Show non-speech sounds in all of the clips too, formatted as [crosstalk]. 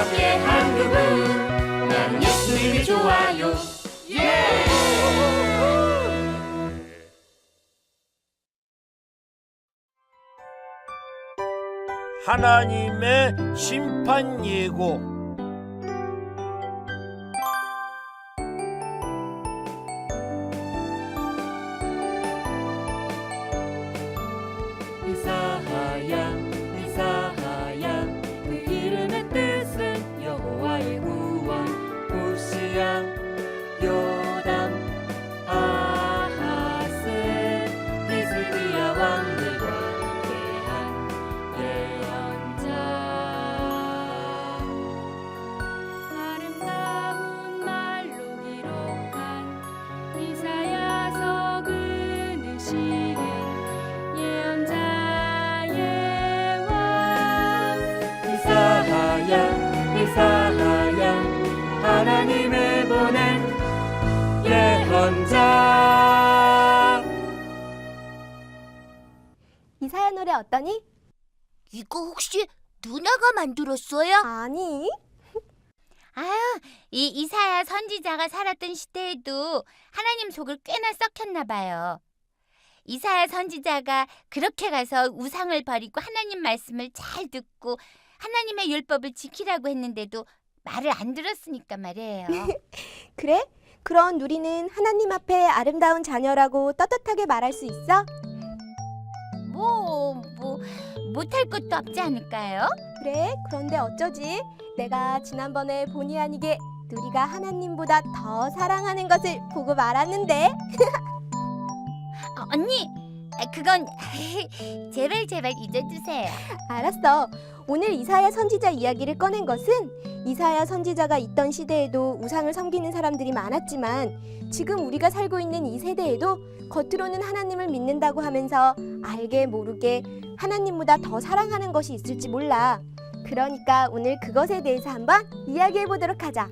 새벽의 한 그분. 나는 예수님이 좋아요. 하나님의 심판 예고 노래 어떠니? 이거 혹시 누나가 만들었어요? 아니. 아유, 이 이사야 선지자가 살았던 시대에도 하나님 속을 꽤나 썩혔나 봐요. 이사야 선지자가 그렇게 가서 우상을 버리고 하나님 말씀을 잘 듣고 하나님의 율법을 지키라고 했는데도 말을 안 들었으니까 말이에요. [laughs] 그래? 그런 누리는 하나님 앞에 아름다운 자녀라고 떳떳하게 말할 수 있어? 뭐, 뭐 못할 것도 없지 않을까요? 그래? 그런데 어쩌지? 내가 지난번에 본의 아니게 누리가 하나님보다 더 사랑하는 것을 보고 말았는데 어, 언니, 아, 그건 [laughs] 제발 제발 잊어주세요. 알았어. 오늘 이사야 선지자 이야기를 꺼낸 것은 이사야 선지자가 있던 시대에도 우상을 섬기는 사람들이 많았지만 지금 우리가 살고 있는 이 세대에도 겉으로는 하나님을 믿는다고 하면서 알게 모르게 하나님보다 더 사랑하는 것이 있을지 몰라. 그러니까 오늘 그것에 대해서 한번 이야기해 보도록 하자.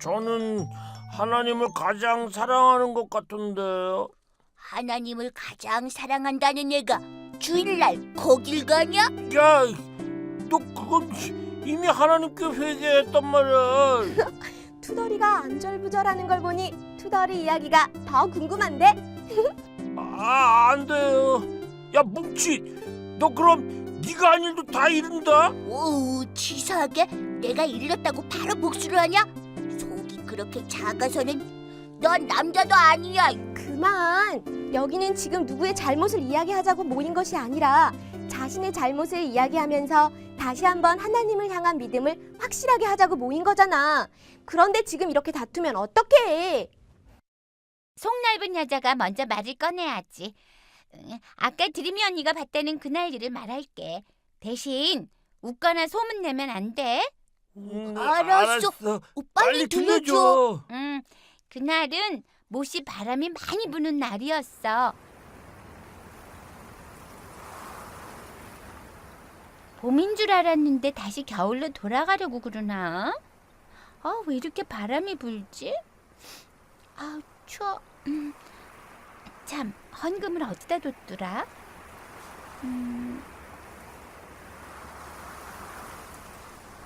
저는 하나님을 가장 사랑하는 것 같은데요 하나님을 가장 사랑한다는 애가 주일날 거길 가냐? 야, 너 그건 이미 하나님께 회개했단 말이야 [laughs] 투덜이가 안절부절하는 걸 보니 투덜이 이야기가 더 궁금한데? [laughs] 아, 안 돼요 야, 뭉치 너 그럼 네가 한 일도 다 이룬다? 오, 치사하게 내가 일렀다고 바로 복수를 하냐? 속이 그렇게 작아서는 넌 남자도 아니야. 그만! 여기는 지금 누구의 잘못을 이야기하자고 모인 것이 아니라 자신의 잘못을 이야기하면서 다시 한번 하나님을 향한 믿음을 확실하게 하자고 모인 거잖아. 그런데 지금 이렇게 다투면 어떡해? 속 넓은 여자가 먼저 말을 꺼내야지. 응, 아까 드림이 언니가 봤다는 그날 일을 말할게. 대신 웃거나 소문 내면 안 돼. 음, 알았어. 알았어. 오, 빨리, 들려줘. 응, 그날은 못이 바람이 많이 부는 날이었어. 봄인 줄 알았는데 다시 겨울로 돌아가려고 그러나? 아, 왜 이렇게 바람이 불지? 아, 추워. 음. 참, 헌금을 어디다 뒀더라? 음.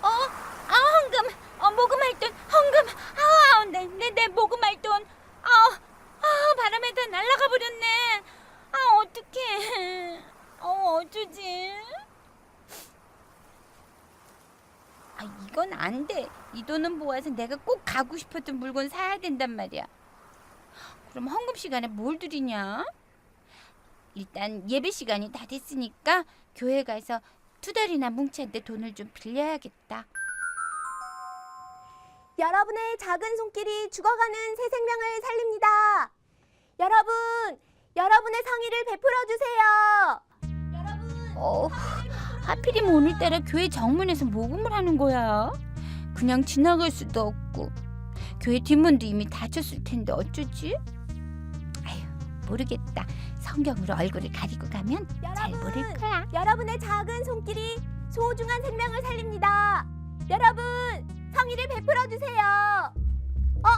어? 아, 헌금! 어, 모금할 돈! 헌금! 아, 내, 내, 내 모금할 돈! 아, 아, 바람에 다 날아가 버렸네! 아, 어떡해. 어, 어쩌지? 아, 이건 안 돼. 이 돈은 모아서 내 가 가고 싶었던 물건 사야 된단 말이야. 그럼 헌금 시간에 뭘 드리냐? 일단 예배 시간이 다 됐으니까 교회 가서 투덜이나 뭉치한테 돈을 좀 빌려야겠다. 여러분의 작은 손길이 죽어가는 새 생명을 살립니다. 여러분, 여러분의 성의를 베풀어 주세요. 어, 하필이면 오늘따라 교회 정문에서 모금을 하는 거야. 그냥 지나갈 수도 없고 교회 뒷문도 이미 닫혔을 텐데 어쩌지? 아휴 모르겠다. 성경으로 얼굴을 가리고 가면 잘 여러분, 모를 거야. 여러분의 작은 손길이 소중한 생명을 살립니다. 여러분, 성의를 베풀어 주세요. 어,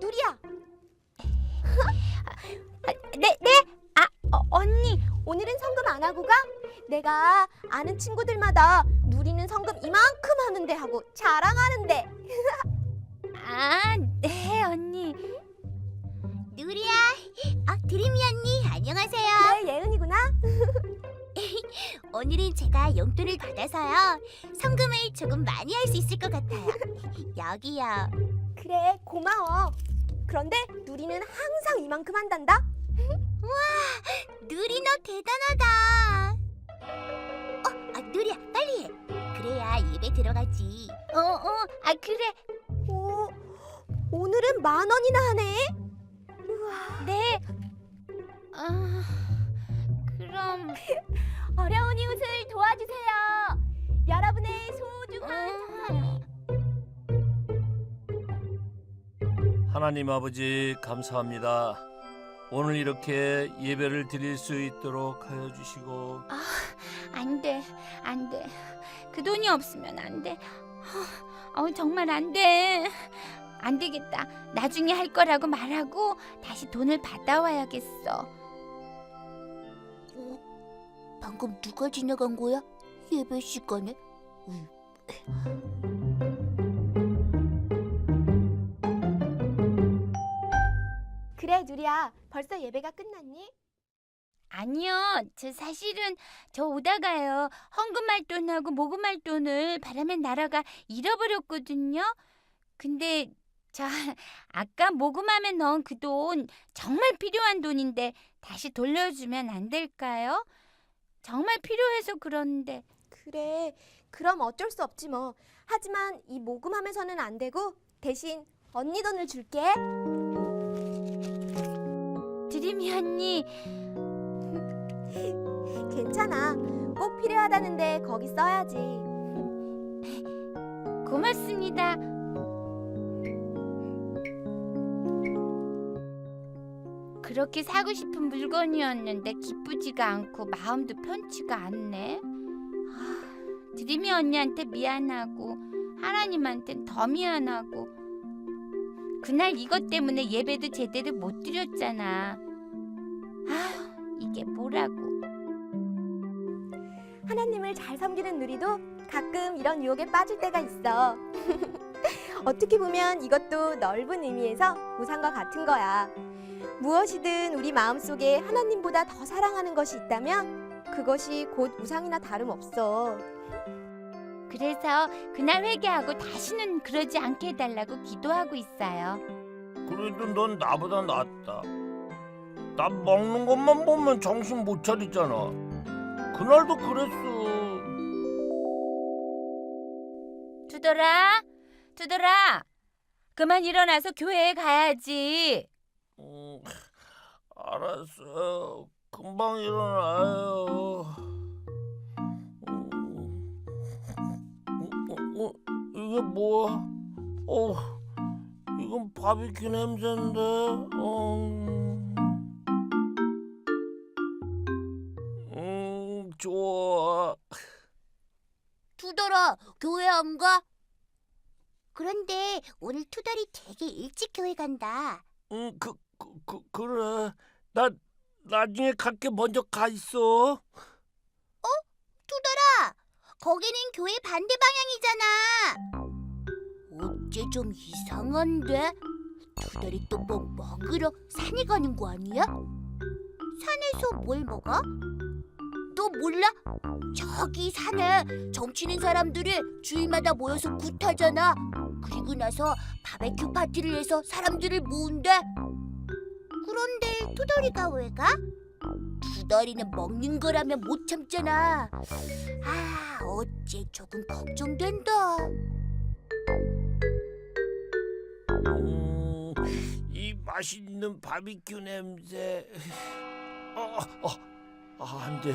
누리야. [laughs] 네, 네. 아, 어, 언니. 오늘은 성금 안 하고 가? 내가 아는 친구들마다 누리는 성 성금 이만큼 하는데 하고 자랑하는데. [laughs] 아, 네, 언니. 누리야, 아 드림이 언니 안녕하세요. 그래 예은이구나. [laughs] 오늘은 제가 용돈을 받아서요 성금을 조금 많이 할 수 있을 것 같아요. 여기요. 그래 고마워. 그런데 누리는 항상 이만큼 한단다. 누리 너 대단하다. 어, 아, 누리야 빨리 해. 그래야 예배 들어가지. 어, 어, 아, 그래. 오 오늘은 만 원이나 하네. 우와. 네. 아, 그럼 [laughs] 어려운 이웃을 도와주세요. 여러분의 소중한 음, 하나님 아버지 감사합니다. 오늘 이렇게 예배를 드릴 수 있도록 하여 주시고 안 돼, 안 돼. 그 돈이 없으면 안 돼. 어, 정말 안 돼. 안 되겠다. 나중에 할 거라고 말하고 다시 돈을 받아와야겠어. 방금 누가 지나간 거야? 예배 시간에? 그래 누리야 벌써 예배가 끝났니? 아니요, 저 사실은 저 오다가요 헌금할 돈하고 모금할 돈을 바람에 날아가 잃어버렸거든요. 근데 저 아까 모금함에 넣은 그 돈 정말 필요한 돈인데 다시 돌려주면 안 될까요? 정말 필요해서 그런데 그래 그럼 어쩔 수 없지 뭐. 하지만 이 모금하면서는 안 되고 대신 언니 돈을 줄게. 드림이 언니 [laughs] 괜찮아. 꼭 필요하다는데 거기 써야지. 고맙습니다. 그렇게 사고 싶은 물건이었는데 기쁘지가 않고 마음도 편치가 않네. 아, 드림이 언니한테 미안하고 하나님한텐 더 미안하고 그날 이것 때문에 예배도 제대로 못 드렸잖아. 아, 이게 뭐라고? 하나님을 잘 섬기는 누리도 가끔 이런 유혹에 빠질 때가 있어. [laughs] 어떻게 보면 이것도 넓은 의미에서 우상과 같은 거야. 무엇이든 우리 마음속에 하나님보다 더 사랑하는 것이 있다면 그것이 곧 우상이나 다름없어. 그래서 그날 회개하고 다시는 그러지 않게 해달라고 기도하고 있어요. 그래도 넌 나보다 낫다. 나 먹는 것만 보면 정신 못 차리잖아. 그날도 그랬어. 두더라, 두더라, 그만 일어나서 교회에 가야지. 음, 알았어요. 금방 일어나요. 음, 어, 어, 이게 뭐야? 어, 이건 바비큐 냄새인데. 어. 음, 좋아. 투덜아, 교회 안 가? 그런데 오늘 투덜이 되게 일찍 교회 간다. 응, 그, 그, 그 그래. 나 나중에 갈게 먼저 가 있어. 투덜아, 거기는 교회 반대 방향이잖아. 어째 좀 이상한데? 투덜이 또 뭐 먹으러 산에 가는 거 아니야? 산에서 뭘 먹어? 너 몰라? 저기 산에 점치는 사람들이 주일마다 모여서 굿하잖아. 그리고 나서 바베큐 파티를 해서 사람들을 모은대. 그런데 투덜이가 왜 가? 투덜이는 먹는 거라면 못 참잖아. 아, 어째 조금 걱정된다. 음, 이 맛있는 바비큐 냄새. 아, 아, 아, 안 돼.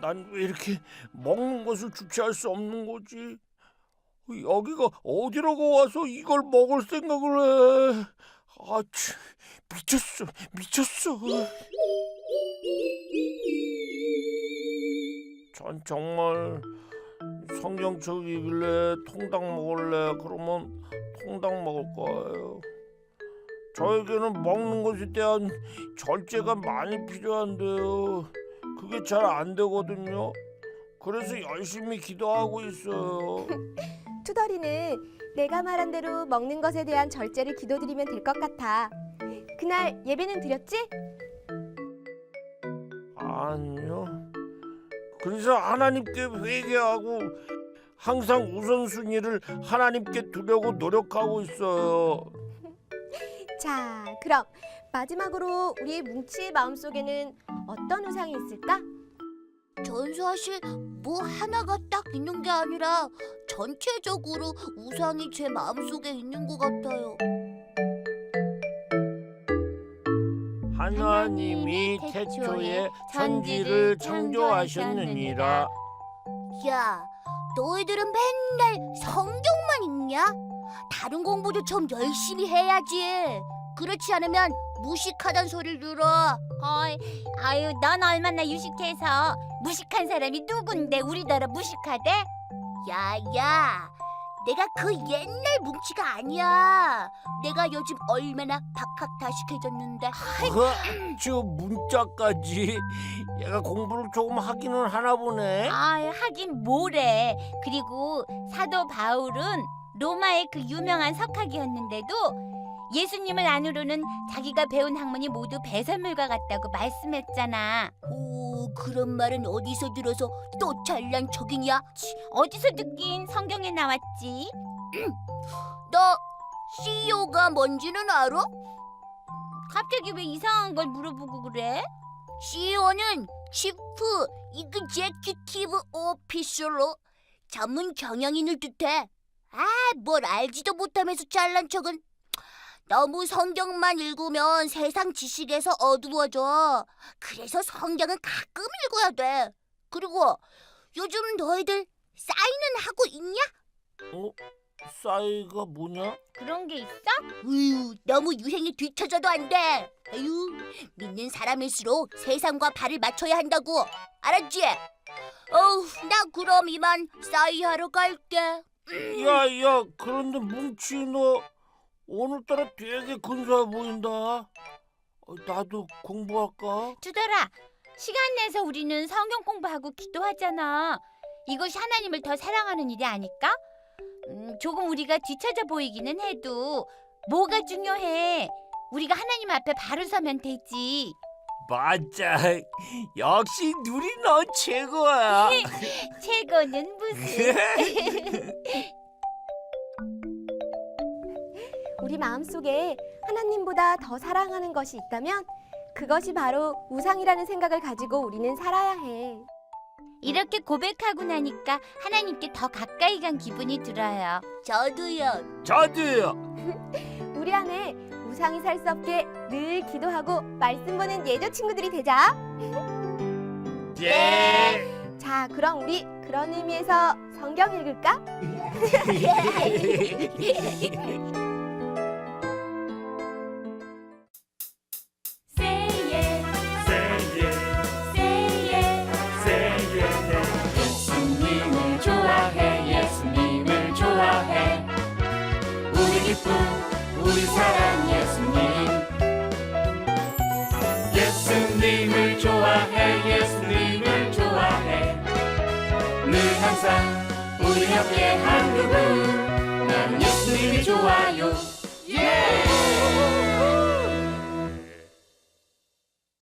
난 왜 이렇게 먹는 것을 주체할 수 없는 거지? 여기가 어디라고 와서 이걸 먹을 생각을 해? 아, 치, 미쳤어, 미쳤어. 전 정말 성경책이길래 통닭 먹을래 그러면 통닭 먹을 거예요. 저에게는 먹는 것에 대한 절제가 많이 필요한데요. 그게 잘 안 되거든요. 그래서 열심히 기도하고 있어요. [laughs] 투덜이는 내가 말한 대로 먹는 것에 대한 절제를 기도드리면 될 것 같아. 그날 예배는 드렸지? 아니요. 그래서 하나님께 회개하고 항상 우선순위를 하나님께 두려고 노력하고 있어요. [laughs] 자, 그럼 마지막으로 우리의 뭉치의 마음속에는 어떤 우상이 있을까? 전 사실 뭐 하나가 딱 있는 게 아니라 전체적으로 우상이 제 마음속에 있는 것 같아요. 하나님이 태초에 천지를 창조하셨느니라. 야, 너희들은 맨날 성경만 읽냐? 다른 공부도 좀 열심히 해야지. 그렇지 않으면 무식하단 소리를 들어. 어이, 아유, 넌 얼마나 유식해서 무식한 사람이 누군데 우리더러 무식하대? 야, 야. 내가 그 옛날 뭉치가 아니야. 내가 요즘 얼마나 박학다식해졌는데. 어, 저 문자까지 얘가 공부를 조금 하기는 하나 보네. 아유, 하긴 뭐래. 그리고 사도 바울은 로마의 그 유명한 석학이었는데도 예수님을 안으로는 자기가 배운 학문이 모두 배설물과 같다고 말씀했잖아. 오, 그런 말은 어디서 들어서 또 잘난 척이냐? 어디서 듣긴 성경에 나왔지? [clears throat] 너 CEO가 뭔지는 알아? 갑자기 왜 이상한 걸 물어보고 그래? CEO는 Chief Executive Officer로 전문 경영인을 뜻해. 아, 뭘 알지도 못하면서 잘난 척은. 너무 성경만 읽으면 세상 지식에서 어두워져. 그래서 성경은 가끔 읽어야 돼. 그리고 요즘 너희들 사인은 하고 있냐? 어? 싸이가 뭐냐? 그런 게 있어? 으유, 너무 유행에 뒤처져도 안 돼. 아유, 믿는 사람일수록 세상과 발을 맞춰야 한다고. 알았지? 어우, 나 그럼 이만 싸이 하러 갈게. 야야 그런데 뭉치 너 오늘따라 되게 근사해 보인다. 어, 나도 공부할까? 주더라. 시간 내서 우리는 성경 공부하고 기도하잖아. 이것이 하나님을 더 사랑하는 일이 아닐까? 음, 조금 우리가 뒤처져 보이기는 해도 뭐가 중요해? 우리가 하나님 앞에 바로 서면 되지. 맞아. 역시 누리 너 최고야. [laughs] 최고는 무슨? [laughs] 우리 마음속에 하나님보다 더 사랑하는 것이 있다면 그것이 바로 우상이라는 생각을 가지고 우리는 살아야 해. 이렇게 고백하고 나니까 하나님께 더 가까이 간 기분이 들어요. 저도요. 저도요. [laughs] 우리 안에 우상이 살 수 없게 늘 기도하고 말씀 보는 예조 친구들이 되자. [laughs] 예. 자, 그럼 우리 그런 의미에서 성경 읽을까? [laughs] 우리 사랑 예수님. 예수님을 좋아해 예수님을 좋아해. 늘 항상 우리 옆에 한 그분. 나는 예수님이 좋아요. 예